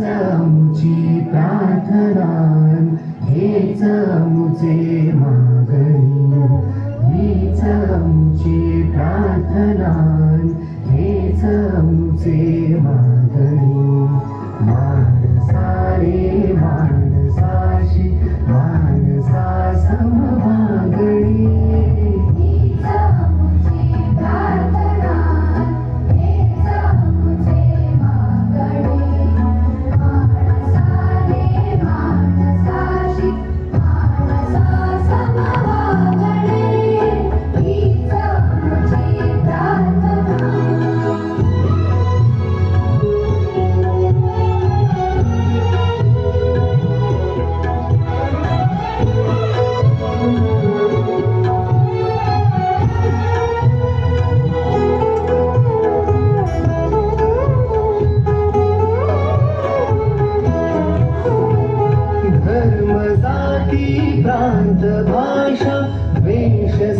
आमची प्रार्थना. हेच आमचे मागणी. हीच आमची प्रार्थना. বিভ্রান্ত ভাষা বিশেষ